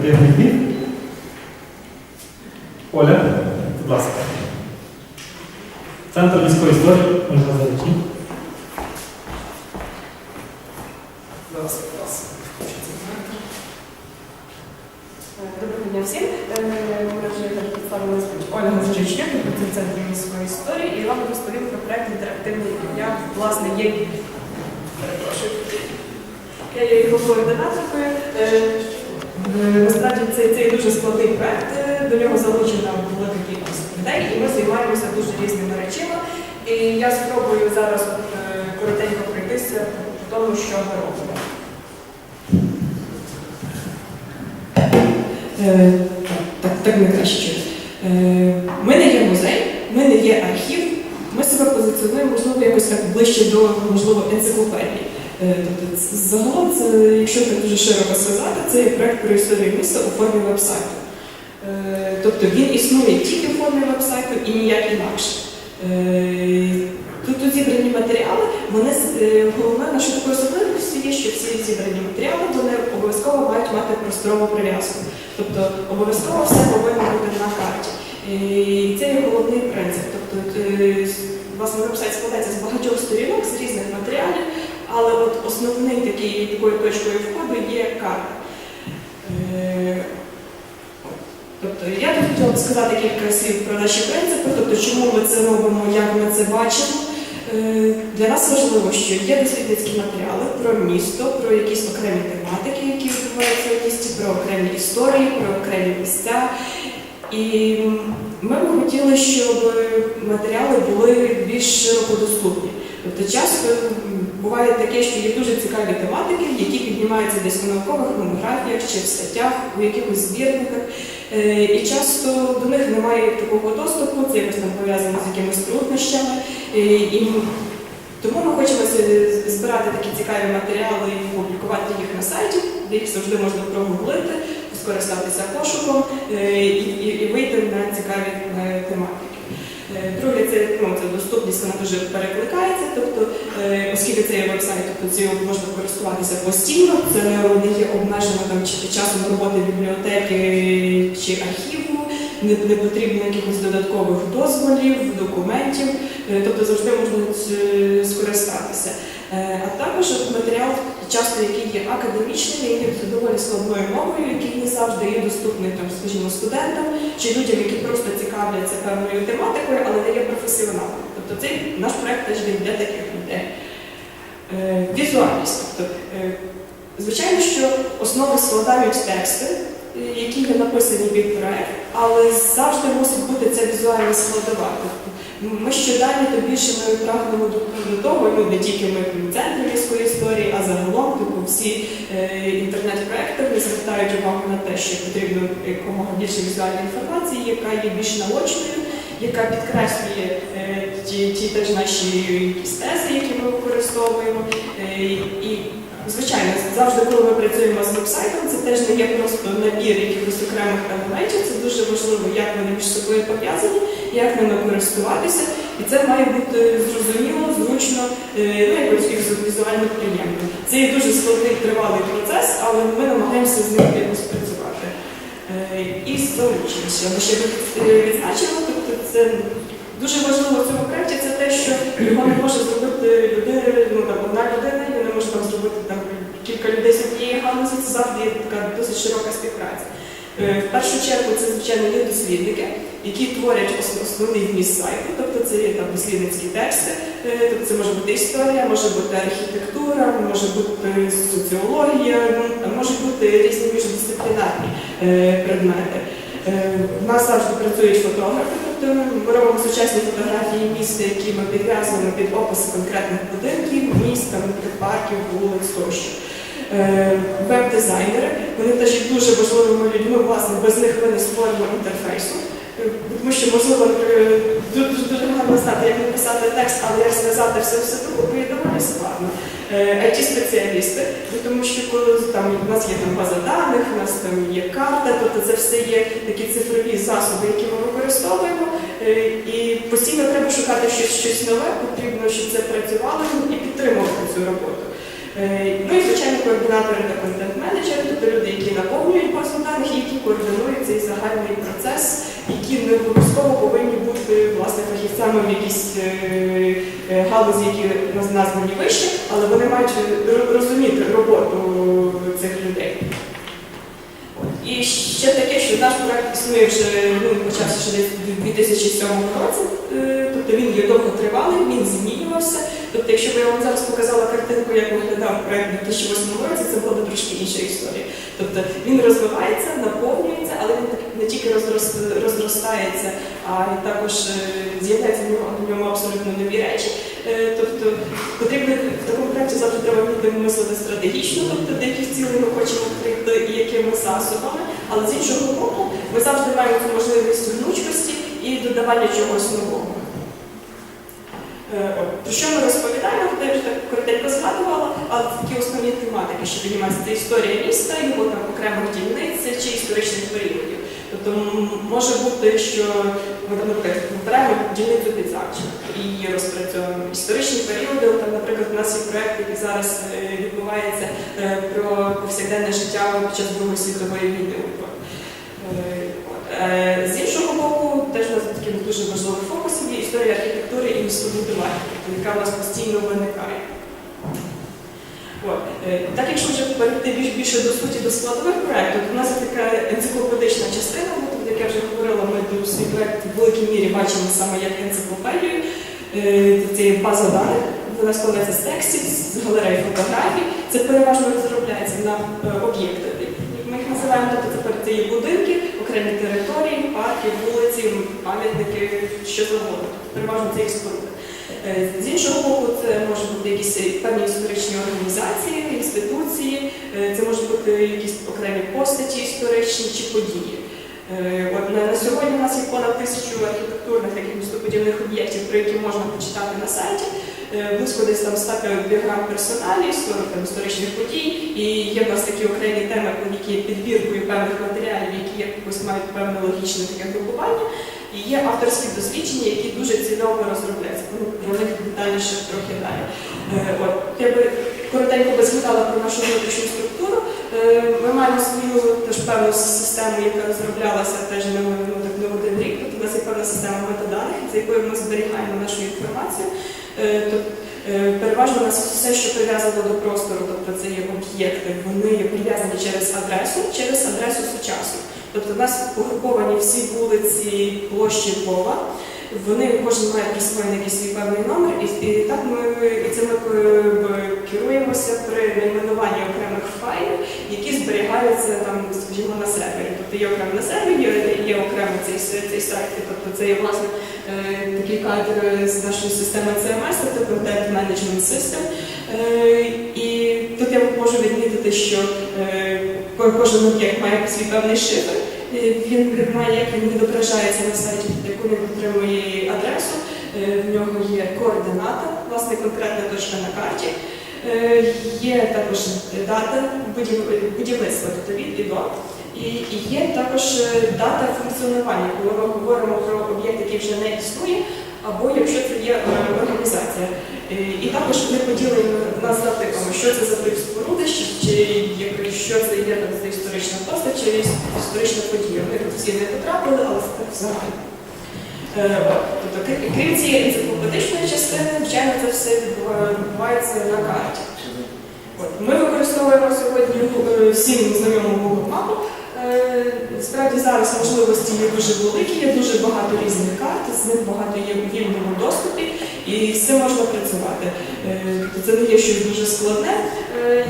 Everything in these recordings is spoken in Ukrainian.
креативний біг. Оля, будь ласка. Центр міської історії, Ольга Заречі. Зараз, зараз. Доброго дня всім. Е, Ми вже так представили Ольга Зажичняк, працює в центрі міської історії, і вам розповім про проект інтерактивний я, власне, є. Перепрошую. Я є його координаторкою. Е, е, Насправді це, це є дуже складний проект, е, до нього залучена велика кількість людей, і ми займаємося дуже різними речами. І я спробую зараз е, коротенько пройтися по тому, що ми робимо. Е, Так, так не краще. Е, Ми не є музей, ми не є архів, ми себе позиціонуємо, можливо, якось так ближче до, можливо, енциклопедії. Е, Тобто, загалом, це, якщо так дуже широко сказати, це є проект про історію міста у формі вебсайту. Тобто він існує тільки в формі вебсайту і ніяк інакше. Е, Тут, зібрані матеріали, вони е, головне нашою такою особливістю є, що всі зібрані матеріали вони обов'язково мають мати просторову прив'язку. Тобто обов'язково все повинно бути на карті. І це є головний принцип. Тобто, е, власне, веб-сайт складається з багатьох сторінок, з різних матеріалів, але от такий такою точкою входу є карта. Тобто я тут хотіла сказати кілька слів про наші принципи, тобто чому ми це робимо, як ми це бачимо. Е, Для нас важливо, що є дослідницькі матеріали про місто, про якісь окремі тематики, які відбуваються в місті, про окремі історії, про окремі місця. І ми б хотіли, щоб матеріали були більш широко доступні. Тобто часто буває таке, що є дуже цікаві тематики, які піднімаються десь в наукових монографіях чи в статтях, у якихось збірниках. Е, І часто до них немає такого доступу, це якось там пов'язано з якимись труднощами. Е, І тому ми хочемо збирати такі цікаві матеріали і публікувати їх на сайті, де їх завжди можна прогуглити, скористатися пошуком е, і, і, вийти на цікаві тематики. Е, Друге, це, ну, це доступність, вона дуже перекликається, тобто, е, оскільки це є веб-сайт, тобто цим можна користуватися постійно, це не є обмежено там, чи- часом роботи бібліотеки чи архіву, не, не потрібно якихось додаткових дозволів, документів, е, тобто завжди можна скористатися. А також матеріал, часто який є академічним, він є доволі складною мовою, який не завжди є доступний там, скажімо, студентам чи людям, які просто цікавляться певною тематикою, але не є професіоналами. Тобто цей наш проект теж він для таких людей. Е, Візуальність. Тобто, е, звичайно, що основи складають тексти, які є написані під проект, але завжди мусить бути ця візуальна складова. Тобто, ми щоденно то більше ми прагнемо до того, ну не тільки ми в центрі міської історії, а загалом типу, всі е, інтернет-проекти звертають увагу на те, що потрібно якомога більше візуальної інформації, яка є більш наочною, яка підкреслює е, ті, ті теж наші якісь тези, які ми використовуємо. Е, і Звичайно, завжди, коли ми працюємо з вебсайтом, це теж не є просто набір якихось окремих елементів. Це дуже важливо, як вони між собою пов'язані, як ними користуватися. І це має бути зрозуміло, зручно, е, ну якось візуально приємно. Це є дуже складний тривалий процес, але ми намагаємося з ним якось працювати. Е, І що ми ще е, відзначили, тобто це дуже важливо в цьому проєкті, це те, що його не може зробити людина, ну там одна людина, і не може там зробити там кілька людей з однієї галузі, це завжди є така досить широка співпраця. В першу чергу це, звичайно, є дослідники, які творять основний вміст сайту, тобто це є там дослідницькі тексти, е, тобто це може бути історія, може бути архітектура, може бути соціологія, можуть бути різні міждисциплінарні е, предмети. Е, В нас завжди працюють фотографи, тобто ми робимо сучасні фотографії міста, які ми підв'язуємо під описи конкретних будинків, міст, парків, вулиць тощо. Е, Веб-дизайнери, вони теж є дуже важливими людьми, власне, без них ми не створимо інтерфейсу. Тому що, можливо, дуже, гарно знати, як написати текст, але як зв'язати все все докупи, доволі складно. Е, IT-спеціалісти, ну, тому що коли там у нас є там база даних, у нас там є карта, тобто це все є такі цифрові засоби, які ми використовуємо. Е, І постійно треба шукати щось, щось нове, потрібно, щоб це працювало і підтримувати цю роботу. Е, Ну і звичайно координатори та контент-менеджери, тобто люди, які наповнюють і які координують цей загальний процес, які не обов'язково повинні бути власне фахівцями в якійсь е, е, галузі, які названі вище, але вони мають розуміти роботу цих людей. І ще таке, що наш проект існує вже ну, почався ще десь у 2007 році, тобто він є довготривалий, він змінювався. Тобто, якщо б я вам зараз показала картинку, як виглядав проект у 2008 році, це була б трошки інша історія. Тобто він розвивається, наповнюється, але він не тільки розрос- розростається, а й також е, з'являються в ньому, абсолютно нові речі. Е, Тобто потрібно в такому проєкті завжди треба вміти мислити стратегічно, тобто де яких цілей ми хочемо вкрити і якими засобами. Але з іншого боку, ми завжди маємо можливість гнучкості і додавання чогось нового. Е. Про що ми розповідаємо, я вже так коротенько згадувала, але такі основні тематики, що піднімаються, це історія міста, його там окремих дільниць чи історичних періодів. Тобто може бути, що ми там, беремо дільницю під Завченка і розпрацьовуємо. Історичні періоди, там, наприклад, у нас є проєкт, який зараз е, відбувається е, про повсякденне життя під час Другої світової війни. З іншого боку, теж у нас таким дуже важливим фокусом є історія архітектури і містобудування, яка у нас постійно виникає. От. Е, Так, якщо вже перейти більш більше до суті до складових проєктів, то у нас є така енциклопедична частина, тобто, як я вже говорила, ми свій проєкт в великій мірі бачимо саме як енциклопедію. Е, Це база даних, вона складається з текстів, з галерей фотографій. Це переважно розробляється на е, об'єкти. Ми їх називаємо, тобто тепер це є будинки, окремі території, парки, вулиці, пам'ятники, що завгодно. Переважно це їх споруди. Е, З іншого боку, це можуть бути якісь певні історичні організації, інституції, е, це можуть бути якісь окремі постаті історичні чи події. Е, на, сьогодні у нас є понад тисячу архітектурних таких містоподібних об'єктів, про які можна почитати на сайті. Е, Близько десь там 100 біограм персоналів, 40 там, історичних подій. І є в нас такі окремі теми, які є підбіркою певних матеріалів, які якось мають певне логічне таке групування. І є авторські дослідження, які дуже цільово розробляються. Ну, про них детальніше трохи далі. Е, От, я би коротенько би згадала про нашу внутрішню структуру. Маємо свою теж певну систему, яка розроблялася теж не, ну, так, не один рік. Тобто у нас є певна система метаданих, за якою ми зберігаємо нашу інформацію. Тобто, переважно у нас все, що прив'язано до простору, тобто це є об'єкти, вони є прив'язані через адресу, через адресу сучасну. Тобто в нас погруповані всі вулиці площі Львова. Вони кожен має присвоєний якийсь свій певний номер, і, і так ми і це е, керуємося при найменуванні окремих файлів, які зберігаються там, скажімо, на сервері. Тобто є окремо на сервері, є, є окремо цей, цей сайт, тобто це є власне е, такий кадр з нашої системи CMS, тобто Content Management System. Е, і тут я можу відмітити, що е, кожен об'єкт має свій певний шифр. Е, Він має, як він відображається на сайті, яку він отримує адресу. Е, В нього є координата, власне, конкретна точка на карті. Е, Є також дата будівництва, тобто від і до. І є також дата функціонування, коли ми говоримо про об'єкт, який вже не існує, або якщо це є е, організація. Е, І також вони поділені на за типами, що це за тип споруди, чи, що це є за історична постать, чи історична подія. Вони тут всі не потрапили, але це так взагалі. Е. Тобто, крім цієї енциклопедичної частини, звичайно, це все відбувається на карті. От. Ми використовуємо сьогодні всім знайому Google мапу. Е, Справді зараз можливості є дуже великі, є дуже багато різних карт, з них багато є в вільному доступі, і з цим можна працювати. Е, тобто Це не є щось дуже складне. Е,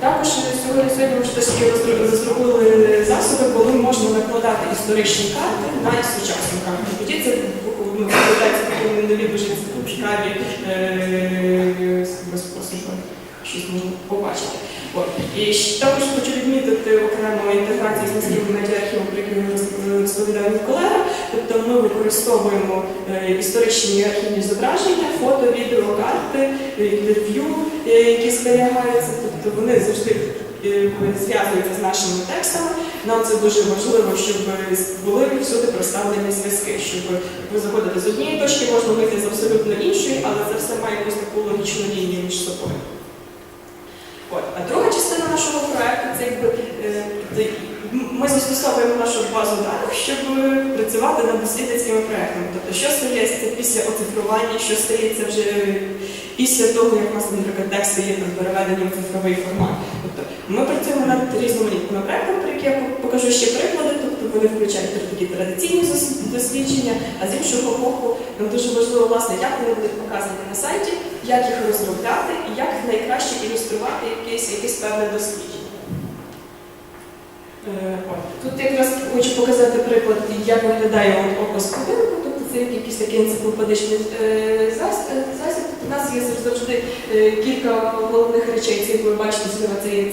Також сьогодні сьогодні ми ж розробили засоби, коли можна накладати історичні карти на сучасну карту. Тоді це ну, викладається такі нові дуже цікаві е, щось можна побачити. І також хочу відмітити окремо інтеграцію з наскільки медіархівом, про який роз- розповідав мій колега. Тобто ми використовуємо е, історичні архівні зображення, фото, відео, карти, е, інтерв'ю, е, які зберігаються. Тобто вони завжди зв'язуються з нашими текстами. Нам це дуже важливо, щоб були всюди проставлені зв'язки, щоб ви заходите з однієї точки, можна вийти з абсолютно іншої, але це все має якусь таку логічну лінію між собою. Це якби е, ми застосовуємо нашу базу даних, щоб е, працювати над дослідницькими проектами. Тобто, що стається після оцифрування, що стається вже після того, як у нас, наприклад, тексти є переведені в цифровий формат. Тобто ми працюємо над різноманітними проектами, про які я покажу ще приклади. Тобто вони включають такі традиційні дослідження, а з іншого боку, нам дуже важливо, власне, як вони будуть показані на сайті, як їх розробляти і як найкраще ілюструвати якесь, якесь певне дослідження. Е. Тут якраз хочу показати приклад, як виглядає опис будинку, тобто це як якийсь такий енциклопедичний е, е, засіб. Є завжди е, кілька головних речей, це як ви бачите,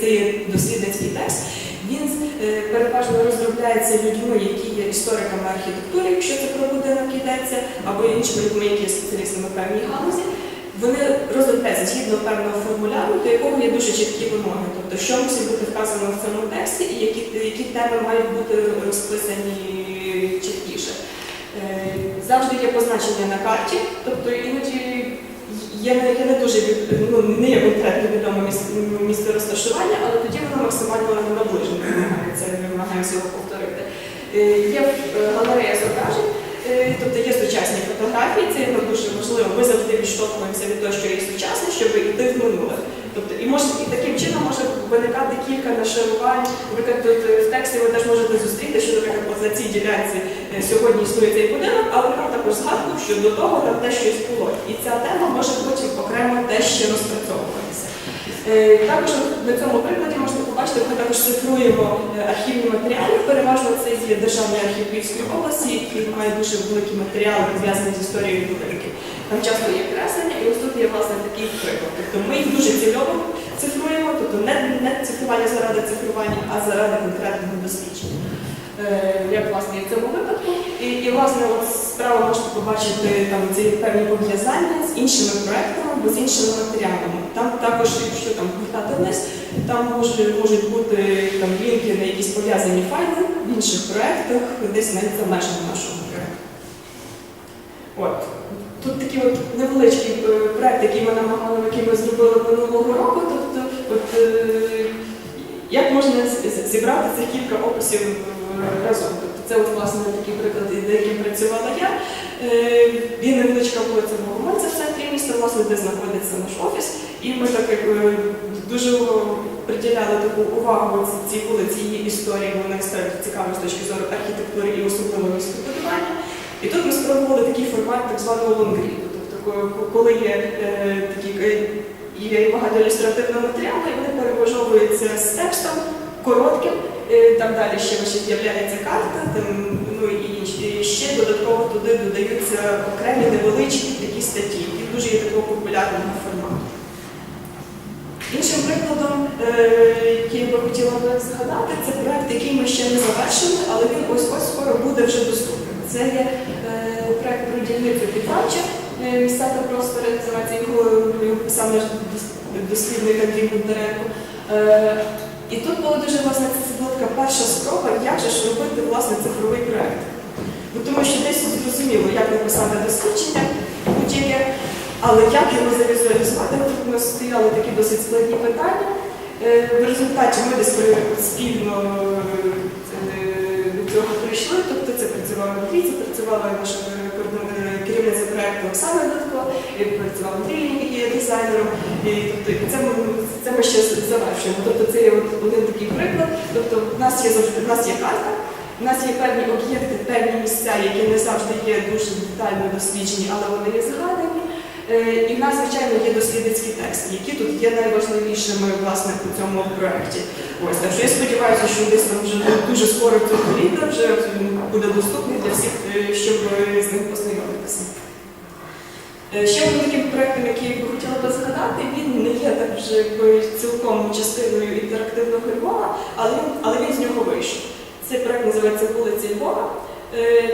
це є, дослідницький текст. Він е, переважно розробляється людьми, які є істориками архітектури, якщо це про будинок йдеться, або іншими людьми, які є спеціалістами певній галузі. Вони розробляються згідно певного формуляру, до якого є дуже чіткі вимоги. Тобто, що мусить бути вказано в цьому тексті і які, які теми мають бути розписані чіткіше. Е, Завжди є позначення на карті, тобто іноді не, є не дуже ну, не є конкретно відомо місце, розташування, але тоді воно максимально наближена. вимагається, ми намагаємося його повторити. Е, Є е, галерея зображень, е, тобто є сучасні фотографії, це є дуже важливо. Ми завжди відштовхуємося від того, що є сучасне, щоб йти в минуле. Тобто, і може і таким чином може виникати кілька нашарувань. Наприклад, тут е, в тексті ви теж можете зустріти, що, наприклад, на цій ділянці е, сьогодні існує цей будинок, але там також згадку, що до того там те щось було. І ця тема може потім окремо теж ще розпрацьовуватися. Е, Також на цьому прикладі можна побачити, ми також цифруємо архівні матеріали. Переважно це є Державний архів Львівської області, який має дуже великі матеріали, пов'язані з історією будинків. Там часто є креслення, і ось тут є власне такий приклад. Тобто ми їх дуже цільово цифруємо, тобто не, не цифрування заради цифрування, а заради конкретного дослідження. Е, Як власне і в цьому випадку. І, і власне от справа можете побачити там ці певні пов'язання з іншими проектами або з іншими матеріалами. Там також, якщо там гортати вниз, там може, можуть бути там лінки на якісь пов'язані файли в інших проектах, десь навіть за межами нашого проекту. От. Такий от невеличкий е, проект, який ми намагали, який ми зробили минулого року. Тобто, от, е, як можна зібрати цих кілька описів е, разом? Тобто це от, власне такий приклад, над яким працювала я. Є невеличка вулиця Богомольця в центрі міста, власне, де знаходиться наш офіс. І ми так як дуже приділяли таку увагу ці- цій вулиці, її історії, бо вона історія з точки зору архітектури і особливо містобудування. І тут ми спробували такий формат так званого лонгріду. Тобто, коли є е, такі е, є багато ілюстративного матеріалу, і вони переважовуються з текстом коротким. Е, Там далі ще з'являється карта, там, ну і, ще додатково туди додаються окремі невеличкі такі статті, які дуже є такого популярного формату. Іншим прикладом, е, який я би хотіла би згадати, це проект, який ми ще не завершили, але він ось ось скоро буде вже доступний. Це є е, проект про дільницю Підвальча, е, місця та простори, його його писав наш дослідник Андрій Бондаренко. Е, І тут була дуже власне це була така перша спроба, як же ж робити власне цифровий проект. Бо тому що десь зрозуміло, як написати дослідження будь-яке, але як його завізуалізувати, тут нас стояли такі досить складні питання. В результаті ми десь спільно е, до цього прийшли, тобто це працював Андрій, працювала наша е, е, керівниця проєкту Оксана Дудко, і працював Андрій, який дизайнером. І, тобто, це, ми, це ми ще завершуємо. Тобто це є один такий приклад. Тобто в нас є завжди в нас є карта. У нас є певні об'єкти, певні місця, які не завжди є дуже детально досліджені, але вони є згадані. Е, І в нас, звичайно, є дослідницькі тексти, які тут є найважливішими власне у цьому проєкті. Ось так що я сподіваюся, що десь там вже дуже скоро цього літа вже буде доступний для всіх, е, щоб е, з ним познайомитися. Ще одним таким проєктом, який я хотіла би згадати, він не є так вже цілком частиною інтерактивного Львова, але але він з нього вийшов. Цей проєкт називається Вулиці Львова.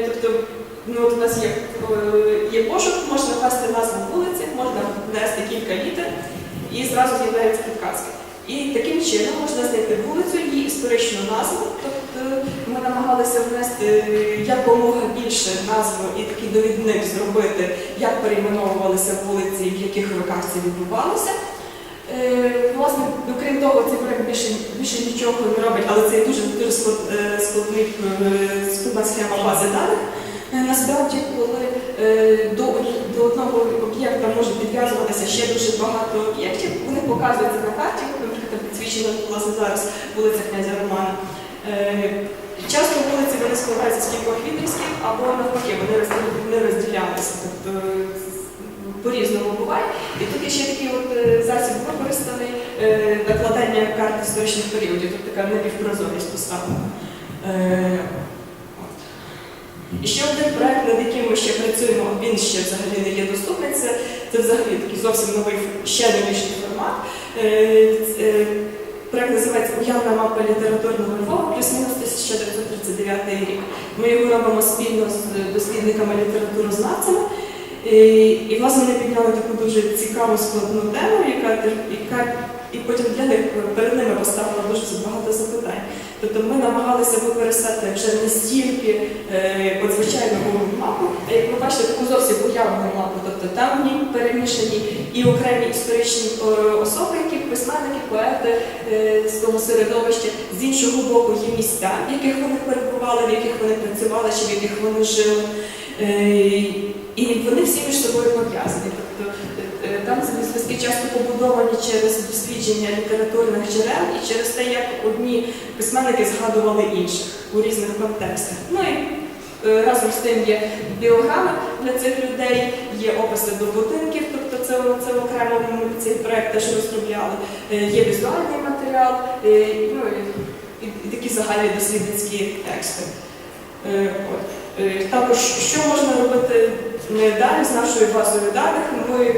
Тобто, ну от у нас є, є пошук, можна ввести назву вулиці, можна внести кілька літер і зразу з'являються підказки. І таким чином можна знайти вулицю, її історичну назву. Тобто ми намагалися внести якомога більше назву і такий довідник зробити, як перейменовувалися вулиці, в яких роках це відбувалося. Е, Власне, окрім того, цей проект більше, більше нічого не робить, але це дуже, дуже е, складний, е, складна схема бази даних. Е, Насправді, коли е, до, до одного об'єкта може підв'язуватися ще дуже багато об'єктів, вони показуються на карті, наприклад, підсвічена власне зараз вулиця князя Романа. Е, Часто вулиці вони складаються з кількох відрізків, або навпаки, вони не розділялися. Тобто по-різному буває. І тут є ще такий от засіб використаний накладання карт історичних періодів, тобто така напівпрозорість поставлена. І ще один проект, над яким ми ще працюємо, він ще взагалі не є доступний. Це, це взагалі такий зовсім новий, ще новіший формат. Е, е, Проект називається Уявна мапа літературного Львова, плюс-мінус 1939 рік. Ми його робимо спільно з дослідниками літературознавцями. І, і власне вони підняли таку дуже цікаву складну тему, яка, яка і потім для них перед ними поставила дуже багато запитань. Тобто ми намагалися використати вже не стільки е, от мапу, а як ви бачите, таку зовсім уявну мапу. Тобто там в ній перемішані і окремі історичні е, особи, які письменники, поети е, з того середовища. З іншого боку, є місця, в яких вони перебували, в яких вони працювали, чи в яких вони жили. Е, і вони всі між собою пов'язані. Тобто е, е, там зв'язки часто побудовані через дослідження літературних джерел і через те, як одні письменники згадували інших у різних контекстах. Ну і разом з тим є біограми для цих людей, є описи до будинків, тобто це, це окремо ми цей проект теж розробляли, є візуальний матеріал, ну і, і такі загальні дослідницькі тексти. От. Е, Також, що можна робити е, далі з нашою базою даних? Ми,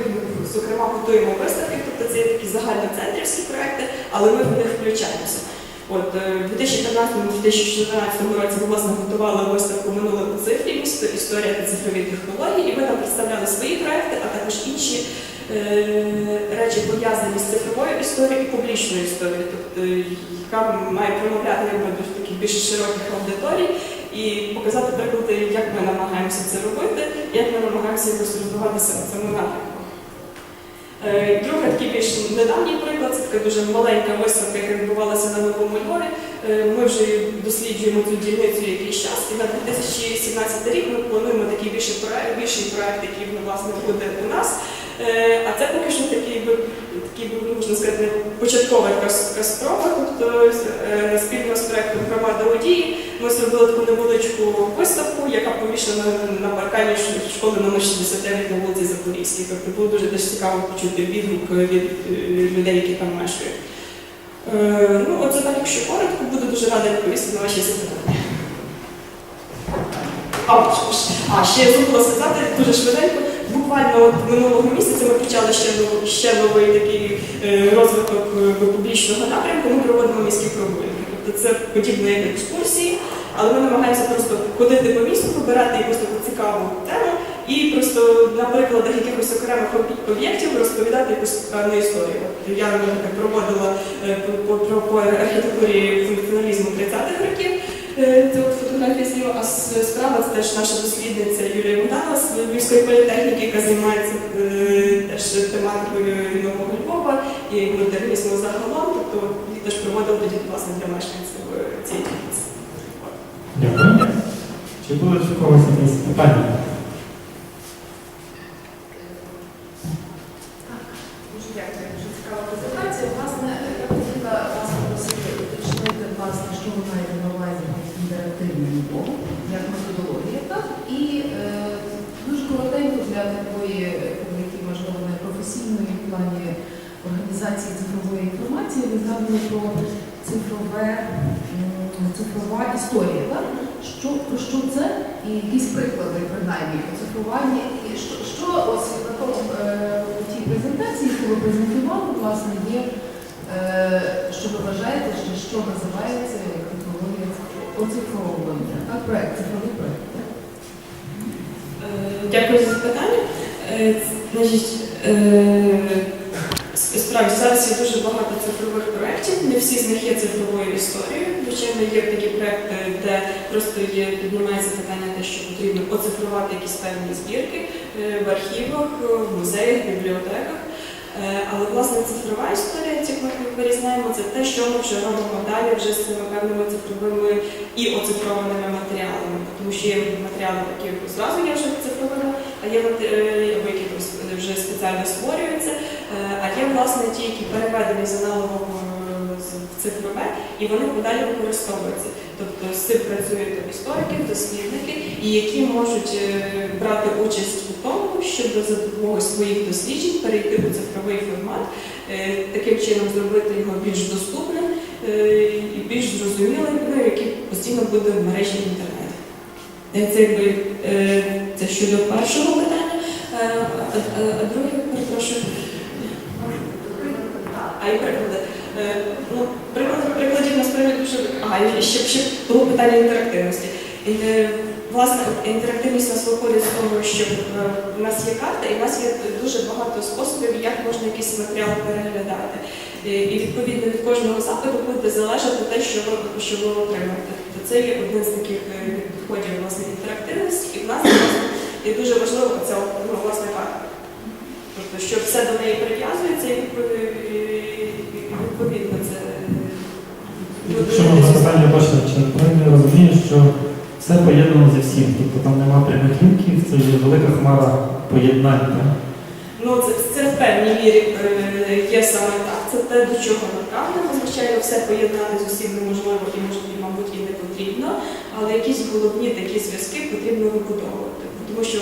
зокрема, готуємо виставки, тобто це є такі загальноцентрівські проекти, але ми в них включаємося. От е, в 2014-2014 році ми власне готували виставку минуле по цифрі місто, історія та цифрові технології, і ми там представляли свої проекти, а також інші е, речі пов'язані з цифровою історією і публічною історією, тобто яка має промовляти до таких більш широких аудиторій і показати приклади, як ми намагаємося це робити, як ми намагаємося якось розвиватися в цьому напрямку. Е, Другий такий більш недавній приклад, це така дуже маленька виставка, яка відбувалася на Новому Львові. Е, Ми вже досліджуємо цю дільницю якийсь час, і на 2017 рік ми плануємо такий більший проект, більший проект, який власне буде у нас. Е, А це поки що такий, такий би, можна сказати, початкова така спроба. Тобто е, спільно з проектом громада водії ми зробили таку невеличку виставку, яка повішена на паркані школи номер 69 на вулиці Запорізькій. Тобто було дуже теж цікаво почути відгук від е, людей, які там мешкають. Ну, оце так, якщо коротко, буду дуже рада відповісти на ваші запитання. А, а ще я забула сказати дуже швиденько. Буквально от минулого місяця ми почали ще, ще новий такий е, розвиток е, публічного напрямку. Ми проводимо міські прогулянки. Тобто це подібно як екскурсії, але ми намагаємося просто ходити по місту, вибирати якусь таку цікаву тему і просто на прикладах якихось окремих об'єктів розповідати якусь певну історію. Я наприклад, проводила е, по, по, по архітектурі функціоналізму 30-х років. Фотографія зліва, а справа це теж наша дослідниця Юлія Богдана з Львівської політехніки, яка займається е, теж тематикою нового Львова і модернізму загалом. Тобто її теж проводили тоді власне для мешканців е, цієї дільниці. Дякую. Чи було у когось якісь питання? Дуже дякую, дуже цікава презентація. Власне, я б хотіла вас попросити уточнити, власне, що ви маєте на увазі під інтерактивним мовом, як методологія, так? І е, дуже коротенько для такої публіки, можливо, не професійної в плані організації цифрової інформації, ви згадували про цифрове, цифрова історія, так? Що, про що це? І якісь приклади, принаймні, по цифруванні. І що, що ось на тому е, тій презентації, яку ви презентували, власне, є, е, що ви вважаєте, що, що називається технологія оцифровування, так? Проект, цифровий проект. так? Е, Дякую за запитання. Е, Значить, е, справді зараз є дуже багато цифрових проєктів, не всі з них є цифровою історією. Звичайно, є такі проєкти, де просто є піднімається питання те, що потрібно оцифрувати якісь певні збірки е, в архівах, е, в музеях, бібліотеках. Е, Але власне цифрова історія, як ми вирізняємо, це те, що ми вже робимо далі вже з цими певними цифровими і оцифрованими матеріалами. Тому що є матеріали, які зразу є вже цифровими, є мати- е, вже спеціально створюються, Е, а є власне ті, які переведені з аналогового е, в цифрове, і вони подалі використовуються. Тобто з цим працюють історики, дослідники, і які можуть е, брати участь у тому, щоб за допомогою своїх досліджень перейти у цифровий формат, е, таким чином зробити його більш доступним е, і більш зрозумілим, ну, який постійно буде в мережі інтернету. Е, Це якби е, це щодо першого питання. Е, А, а, друге, перепрошую. А і приклади. Е, Ну, прикладів насправді дуже. А, і ще, ще було питання інтерактивності. Е, Власне, інтерактивність нас виходить з того, що е, в нас є карта, і в нас є дуже багато способів, як можна якийсь матеріал переглядати. І, відповідно від кожного запиту буде залежати те, що ви, що ви отримаєте. Це є один з таких е, підходів власне інтерактивності, і власне, є дуже важливо ця ну, власне карта. Тобто, що все до неї прив'язується, і відповідно, це. Якщо можна запитання точно, чи правильно я розумію, що все поєднано зі всім, тобто там нема прямих лінків, це є велика хмара поєднань. так? Ну, це, це в певній мірі е, є саме так. Це те, до чого направлено. Звичайно, все поєднати з усім неможливо і можливо, мабуть, і потрібно, але якісь головні такі зв'язки потрібно вибудовувати. Тому що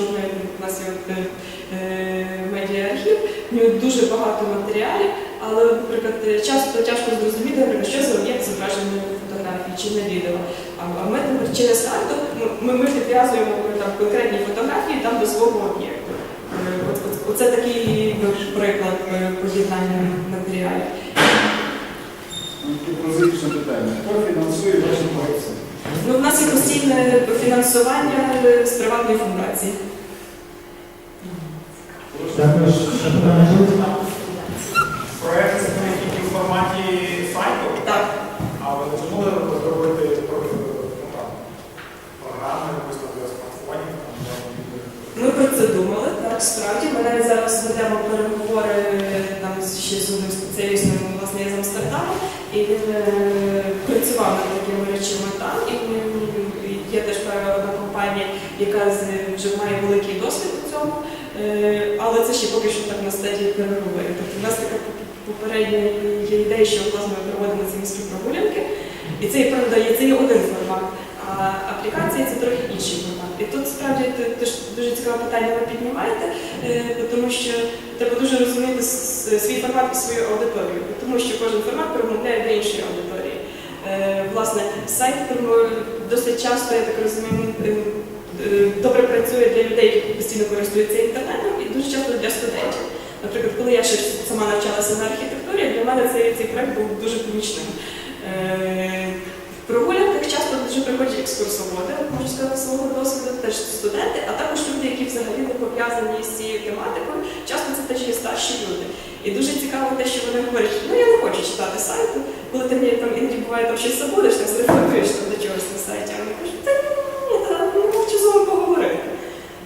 у нас є е, медіа-архів, в нього дуже багато матеріалів, але, наприклад, е, часто тяжко зрозуміти, наприклад, що за об'єкт зображений на фотографії чи на відео. А ми наприклад, через карту ми, ми підв'язуємо конкретні фотографії там до свого об'єкту. Е, Оце такий ну, приклад е, поєднання матеріалів. Пропозиційне питання. Хто фінансує ваші проекти? Ну, у нас є постійне фінансування з приватної фундації. Ще питання будуть? Не тільки в форматі сайту, Так, а ви не змогли зробити про- там, програми, якусь смартфонів. ми про це думали. Так, справді ми навіть зараз ведемо переговори там з- ще з одним спеціалістом, власне, я з Амстердаму, і він е, працював над такими речами там. І м, є теж певна одна компанія, яка з- вже має великий досвід у цьому. Е, Але це ще поки що так на стадії переговорів. Тобто в нас така попередня є ідея, що власне ми проводимо ці міські прогулянки, і це правда є це є один формат. А аплікація це трохи інший формат. І тут справді дуже цікаве питання ви піднімаєте, е, тому що треба дуже розуміти свій формат і свою аудиторію, тому що кожен формат промовляє до іншої аудиторії. Е, Власне, сайт досить часто, я так розумію, е, е, добре працює для людей, які постійно користуються інтернетом, і дуже часто для студентів. Наприклад, коли я ще сама навчалася на архітектурі, для мене цей, цей проект був дуже помічним. Е, В прогулянках часто дуже приходять екскурсоводи, можу сказати свого досвіду, теж студенти, а також люди, які взагалі не пов'язані з цією тематикою. Часто це теж є старші люди. І дуже цікаво те, що вони говорять, ну я не хочу читати сайту, коли ти мені там іноді буває там щось забудеш, там зрефлектуєш там до чогось на сайті, а вони кажуть, та ні, та ну хочу з вами поговорити.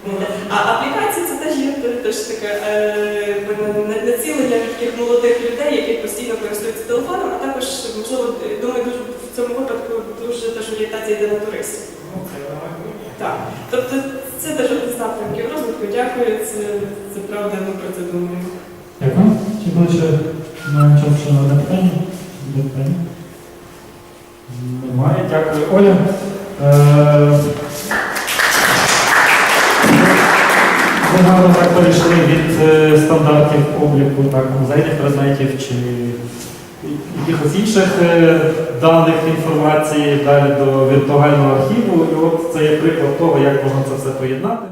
От. А аплікація це теж є теж таке е, на- на- націлення таких молодих людей, які постійно користуються телефоном, а також, можливо, думаю, дуже в цьому випадку дуже теж орієнтація йде на туристів. Ну. Так. Тобто це теж один з напрямків розвитку. Дякую, це, це правда, ми про це думаємо. Дякую. Чи буде ще маємо час ще на одне? Питання? Немає. Дякую. Оля. Е, гарно так перейшли від е, стандартів обліку так, музейних предметів чи якихось інших е, даних інформації далі до віртуального архіву. І от це є приклад того, як можна це все поєднати.